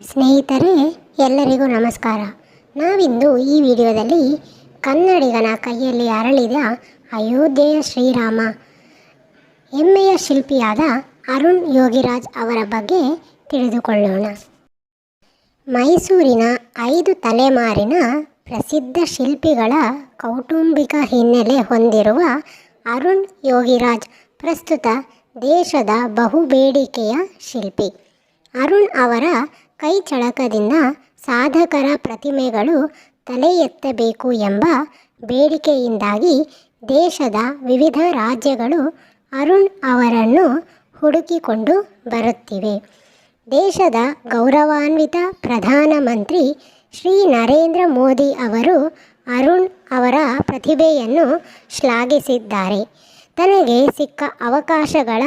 ಸ್ನೇಹಿತರೆ, ಎಲ್ಲರಿಗೂ ನಮಸ್ಕಾರ. ನಾವಿಂದು ಈ ವಿಡಿಯೋದಲ್ಲಿ ಕನ್ನಡಿಗನ ಕೈಯಲ್ಲಿ ಅರಳಿದ ಅಯೋಧ್ಯೆಯ ಶ್ರೀರಾಮ, ಹೆಮ್ಮೆಯ ಶಿಲ್ಪಿಯಾದ ಅರುಣ್ ಯೋಗಿರಾಜ್ ಅವರ ಬಗ್ಗೆ ತಿಳಿದುಕೊಳ್ಳೋಣ. ಮೈಸೂರಿನ ಐದು ತಲೆಮಾರಿನ ಪ್ರಸಿದ್ಧ ಶಿಲ್ಪಿಗಳ ಕೌಟುಂಬಿಕ ಹಿನ್ನೆಲೆ ಹೊಂದಿರುವ ಅರುಣ್ ಯೋಗಿರಾಜ್ ಪ್ರಸ್ತುತ ದೇಶದ ಬಹುಬೇಡಿಕೆಯ ಶಿಲ್ಪಿ. ಅರುಣ್ ಅವರ ಕೈಚಳಕದಿಂದ ಸಾಧಕರ ಪ್ರತಿಮೆಗಳು ತಲೆ ಎತ್ತಬೇಕು ಎಂಬ ಬೇಡಿಕೆಯಿಂದಾಗಿ ದೇಶದ ವಿವಿಧ ರಾಜ್ಯಗಳು ಅರುಣ್ ಅವರನ್ನು ಹುಡುಕಿಕೊಂಡು ಬರುತ್ತಿವೆ. ದೇಶದ ಗೌರವಾನ್ವಿತ ಪ್ರಧಾನಮಂತ್ರಿ ಶ್ರೀ ನರೇಂದ್ರ ಮೋದಿ ಅವರು ಅರುಣ್ ಅವರ ಪ್ರತಿಭೆಯನ್ನು ಶ್ಲಾಘಿಸಿದ್ದಾರೆ. ತನಗೆ ಸಿಕ್ಕ ಅವಕಾಶಗಳ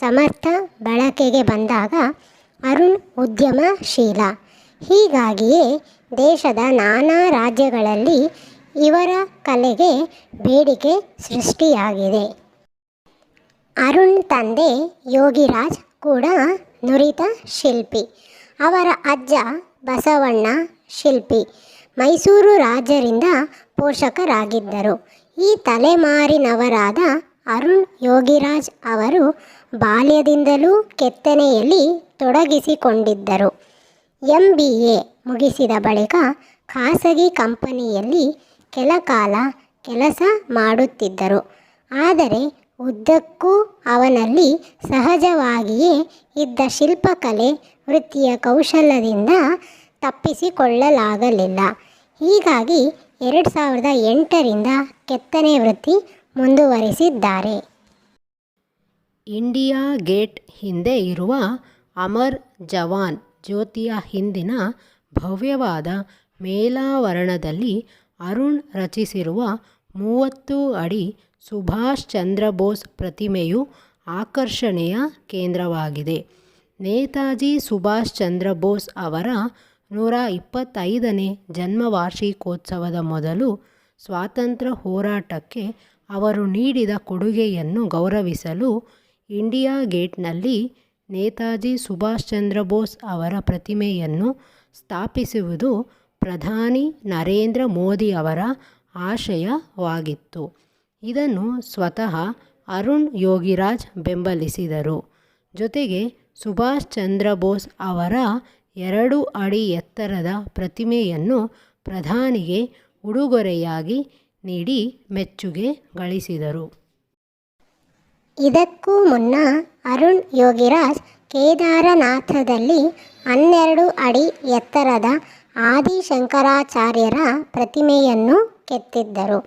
ಸಮರ್ಥ ಬಳಕೆಗೆ ಬಂದಾಗ ಅರುಣ್ ಉದ್ಯಮಶೀಲ. ಹೀಗಾಗಿಯೇ ದೇಶದ ನಾನಾ ರಾಜ್ಯಗಳಲ್ಲಿ ಇವರ ಕಲೆಗೆ ಬೇಡಿಕೆ ಸೃಷ್ಟಿಯಾಗಿದೆ. ಅರುಣ್ ತಂದೆ ಯೋಗಿರಾಜ್ ಕೂಡ ನುರಿತ ಶಿಲ್ಪಿ. ಅವರ ಅಜ್ಜ ಬಸವಣ್ಣ ಶಿಲ್ಪಿ. ಮೈಸೂರು ರಾಜರಿಂದ ಪೋಷಕರಾಗಿದ್ದರು. ಈ ತಲೆಮಾರಿನವರಾದ ಅರುಣ್ ಯೋಗಿರಾಜ್ ಅವರು ಬಾಲ್ಯದಿಂದಲೂ ಕೆತ್ತನೆಯಲ್ಲಿ ತೊಡಗಿಸಿಕೊಂಡಿದ್ದರು. ಎಂ ಬಿ ಎ ಮುಗಿಸಿದ ಬಳಿಕ ಖಾಸಗಿ ಕಂಪನಿಯಲ್ಲಿ ಕೆಲ ಕಾಲ ಕೆಲಸ ಮಾಡುತ್ತಿದ್ದರು. ಆದರೆ ಉದ್ದಕ್ಕೂ ಅವನಲ್ಲಿ ಸಹಜವಾಗಿಯೇ ಇದ್ದ ಶಿಲ್ಪಕಲೆ ವೃತ್ತಿಯ ಕೌಶಲ್ಯದಿಂದ ತಪ್ಪಿಸಿಕೊಳ್ಳಲಾಗಲಿಲ್ಲ. ಹೀಗಾಗಿ ಎರಡು ಸಾವಿರದ ಎಂಟರಿಂದ ಕೆತ್ತನೆ ವೃತ್ತಿ ಮುಂದುವರಿಸಿದ್ದಾರೆ. ಇಂಡಿಯಾ ಗೇಟ್ ಹಿಂದೆ ಇರುವ ಅಮರ್ ಜವಾನ್ ಜ್ಯೋತಿಯ ಹಿಂದಿನ ಭವ್ಯವಾದ ಮೇಲಾವರಣದಲ್ಲಿ ಅರುಣ್ ರಚಿಸಿರುವ ಮೂವತ್ತು ಅಡಿ ಸುಭಾಷ್ ಚಂದ್ರ ಬೋಸ್ ಪ್ರತಿಮೆಯು ಆಕರ್ಷಣೆಯ ಕೇಂದ್ರವಾಗಿದೆ. ನೇತಾಜಿ ಸುಭಾಷ್ ಚಂದ್ರ ಬೋಸ್ ಅವರ ನೂರ ಇಪ್ಪತ್ತೈದನೇ ಜನ್ಮವಾರ್ಷಿಕೋತ್ಸವದ ಮೊದಲು ಸ್ವಾತಂತ್ರ್ಯ ಹೋರಾಟಕ್ಕೆ ಅವರು ನೀಡಿದ ಕೊಡುಗೆಯನ್ನು ಗೌರವಿಸಲು ಇಂಡಿಯಾ ಗೇಟ್ನಲ್ಲಿ ನೇತಾಜಿ ಸುಭಾಷ್ ಚಂದ್ರ ಬೋಸ್ ಅವರ ಪ್ರತಿಮೆಯನ್ನು ಸ್ಥಾಪಿಸುವುದು ಪ್ರಧಾನಿ ನರೇಂದ್ರ ಮೋದಿ ಅವರ ಆಶಯವಾಗಿತ್ತು. ಇದನ್ನು ಸ್ವತಃ ಅರುಣ್ ಯೋಗಿರಾಜ್ ಬೆಂಬಲಿಸಿದರು. ಜೊತೆಗೆ ಸುಭಾಷ್ ಚಂದ್ರ ಬೋಸ್ ಅವರ ಎರಡು ಅಡಿ ಎತ್ತರದ ಪ್ರತಿಮೆಯನ್ನು ಪ್ರಧಾನಿಗೆ ಉಡುಗೊರೆಯಾಗಿ ನೀಡಿ ಮೆಚ್ಚುಗೆ ಗಳಿಸಿದರು. ಇದಕ್ಕೂ ಮುನ್ನ ಅರುಣ್ ಯೋಗಿರಾಜ್ ಕೇದಾರನಾಥದಲ್ಲಿ ಹನ್ನೆರಡು ಅಡಿ ಎತ್ತರದ ಆದಿಶಂಕರಾಚಾರ್ಯರ ಪ್ರತಿಮೆಯನ್ನು ಕೆತ್ತಿದ್ದರು.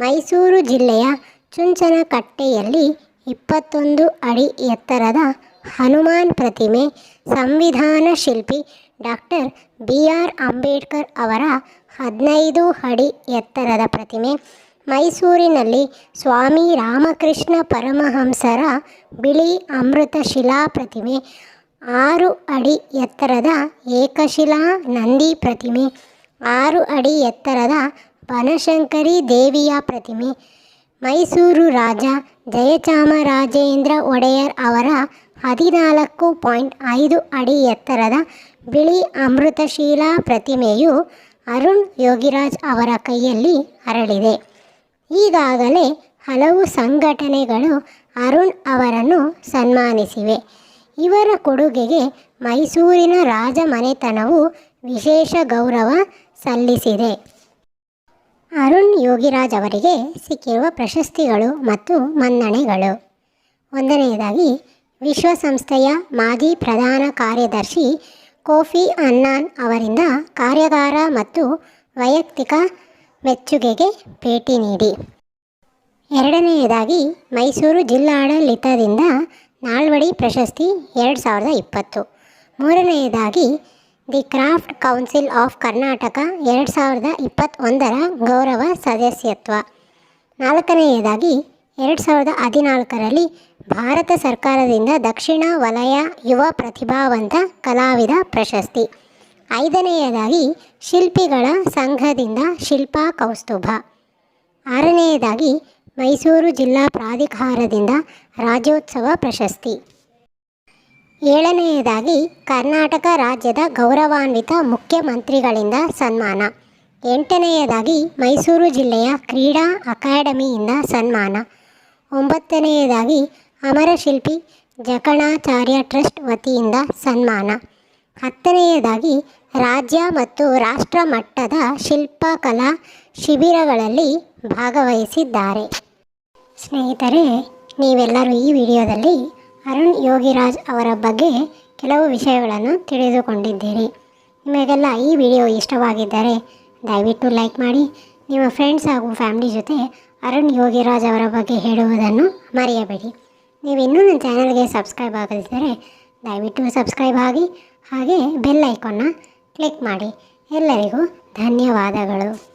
ಮೈಸೂರು ಜಿಲ್ಲೆಯ ಚುಂಚನಕಟ್ಟೆಯಲ್ಲಿ ಇಪ್ಪತ್ತೊಂದು ಅಡಿ ಎತ್ತರದ ಹನುಮಾನ್ ಪ್ರತಿಮೆ ಸಂವಿಧಾನ ಶಿಲ್ಪಿ ಡಾಕ್ಟರ್ ಬಿ. ಆರ್. ಅಂಬೇಡ್ಕರ್ ಅವರ ಹದಿನೈದು ಅಡಿ ಎತ್ತರದ ಪ್ರತಿಮೆ ಮೈಸೂರಿನಲ್ಲಿ ಸ್ವಾಮಿ ರಾಮಕೃಷ್ಣ ಪರಮಹಂಸರ ಬಿಳಿ ಅಮೃತ ಶಿಲಾ ಪ್ರತಿಮೆ, ಆರು ಅಡಿ ಎತ್ತರದ ಏಕಶಿಲಾ ನಂದಿ ಪ್ರತಿಮೆ, ಆರು ಅಡಿ ಎತ್ತರದ ಬನಶಂಕರಿ ದೇವಿಯ ಪ್ರತಿಮೆ, ಮೈಸೂರು ರಾಜ ಜಯಚಾಮರಾಜೇಂದ್ರ ಒಡೆಯರ್ ಅವರ ಹದಿನಾಲ್ಕು ಪಾಯಿಂಟ್ ಐದು ಅಡಿ ಎತ್ತರದ ಬಿಳಿ ಅಮೃತಶೀಲಾ ಪ್ರತಿಮೆಯು ಅರುಣ್ ಯೋಗಿರಾಜ್ ಅವರ ಕೈಯಲ್ಲಿ ಅರಳಿದೆ. ಈಗಾಗಲೇ ಹಲವು ಸಂಘಟನೆಗಳು ಅರುಣ್ ಅವರನ್ನು ಸನ್ಮಾನಿಸಿವೆ. ಇವರ ಕೊಡುಗೆಗೆ ಮೈಸೂರಿನ ರಾಜಮನೆತನವು ವಿಶೇಷ ಗೌರವ ಸಲ್ಲಿಸಿದೆ. ಅರುಣ್ ಯೋಗಿರಾಜ್ ಅವರಿಗೆ ಸಿಕ್ಕಿರುವ ಪ್ರಶಸ್ತಿಗಳು ಮತ್ತು ಮನ್ನಣೆಗಳು. ಒಂದನೆಯದಾಗಿ, ವಿಶ್ವಸಂಸ್ಥೆಯ ಮಾಜಿ ಪ್ರಧಾನ ಕಾರ್ಯದರ್ಶಿ ಕೋಫಿ ಅನ್ನಾನ್ ಅವರಿಂದ ಕಾರ್ಯಾಗಾರ ಮತ್ತು ವೈಯಕ್ತಿಕ ಮೆಚ್ಚುಗೆಗೆ ಭೇಟಿ ನೀಡಿ. ಎರಡನೆಯದಾಗಿ, ಮೈಸೂರು ಜಿಲ್ಲಾಡಳಿತದಿಂದ ನಾಲ್ವಡಿ ಪ್ರಶಸ್ತಿ ಎರಡು ಸಾವಿರದ ಇಪ್ಪತ್ತು. ಮೂರನೆಯದಾಗಿ, the craft council of Karnataka ಎರಡು ಸಾವಿರದ ಇಪ್ಪತ್ತೊಂದರ ಗೌರವ ಸದಸ್ಯತ್ವ. ನಾಲ್ಕನೆಯದಾಗಿ, ಎರಡು ಸಾವಿರದ ಹದಿನಾಲ್ಕರಲ್ಲಿ ಭಾರತ ಸರ್ಕಾರದಿಂದ ದಕ್ಷಿಣ ವಲಯ ಯುವ ಪ್ರತಿಭಾವಂತ ಕಲಾವಿದ ಪ್ರಶಸ್ತಿ. ಐದನೆಯದಾಗಿ ಶಿಲ್ಪಿಗಳ ಸಂಘದಿಂದ ಶಿಲ್ಪಾ ಕೌಸ್ತುಭ. ಆರನೆಯದಾಗಿ ಮೈಸೂರು ಜಿಲ್ಲಾ ಪ್ರಾಧಿಕಾರದಿಂದ ರಾಜ್ಯೋತ್ಸವ ಪ್ರಶಸ್ತಿ. ಏಳನೆಯದಾಗಿ ಕರ್ನಾಟಕ ರಾಜ್ಯದ ಗೌರವಾನ್ವಿತ ಮುಖ್ಯಮಂತ್ರಿಗಳಿಂದ ಸನ್ಮಾನ. ಎಂಟನೆಯದಾಗಿ ಮೈಸೂರು ಜಿಲ್ಲೆಯ ಕ್ರೀಡಾ ಅಕಾಡೆಮಿಯಿಂದ ಸನ್ಮಾನ. ಒಂಬತ್ತನೆಯದಾಗಿ ಅಮರಶಿಲ್ಪಿ ಜಕಣಾಚಾರ್ಯ ಟ್ರಸ್ಟ್ ವತಿಯಿಂದ ಸನ್ಮಾನ. ಹತ್ತನೆಯದಾಗಿ ರಾಜ್ಯ ಮತ್ತು ರಾಷ್ಟ್ರ ಮಟ್ಟದ ಶಿಲ್ಪಕಲಾ ಶಿಬಿರಗಳಲ್ಲಿ ಭಾಗವಹಿಸಿದ್ದಾರೆ. ಸ್ನೇಹಿತರೆ, ನೀವೆಲ್ಲರೂ ಈ ವಿಡಿಯೋದಲ್ಲಿ ಅರುಣ್ ಯೋಗಿರಾಜ್ ಅವರ ಬಗ್ಗೆ ಕೆಲವು ವಿಷಯಗಳನ್ನು ತಿಳಿದುಕೊಂಡಿದ್ದೀರಿ. ನಿಮಗೆಲ್ಲ ಈ ವಿಡಿಯೋ ಇಷ್ಟವಾಗಿದ್ದರೆ ದಯವಿಟ್ಟು ಲೈಕ್ ಮಾಡಿ. ನಿಮ್ಮ ಫ್ರೆಂಡ್ಸ್ ಹಾಗೂ ಫ್ಯಾಮಿಲಿ ಜೊತೆ ಅರುಣ್ ಯೋಗಿರಾಜ್ ಅವರ ಬಗ್ಗೆ ಹೇಳುವುದನ್ನು ಮರೆಯಬೇಡಿ. ನೀವು ಇನ್ನೂ ನನ್ನ ಚಾನಲ್ಗೆ ಸಬ್ಸ್ಕ್ರೈಬ್ ಆಗದಿದ್ದರೆ ದಯವಿಟ್ಟು ಸಬ್ಸ್ಕ್ರೈಬ್ ಆಗಿ ಹಾಗೆ ಬೆಲ್ ಐಕಾನ್ನ ಕ್ಲಿಕ್ ಮಾಡಿ. ಎಲ್ಲರಿಗೂ ಧನ್ಯವಾದಗಳು.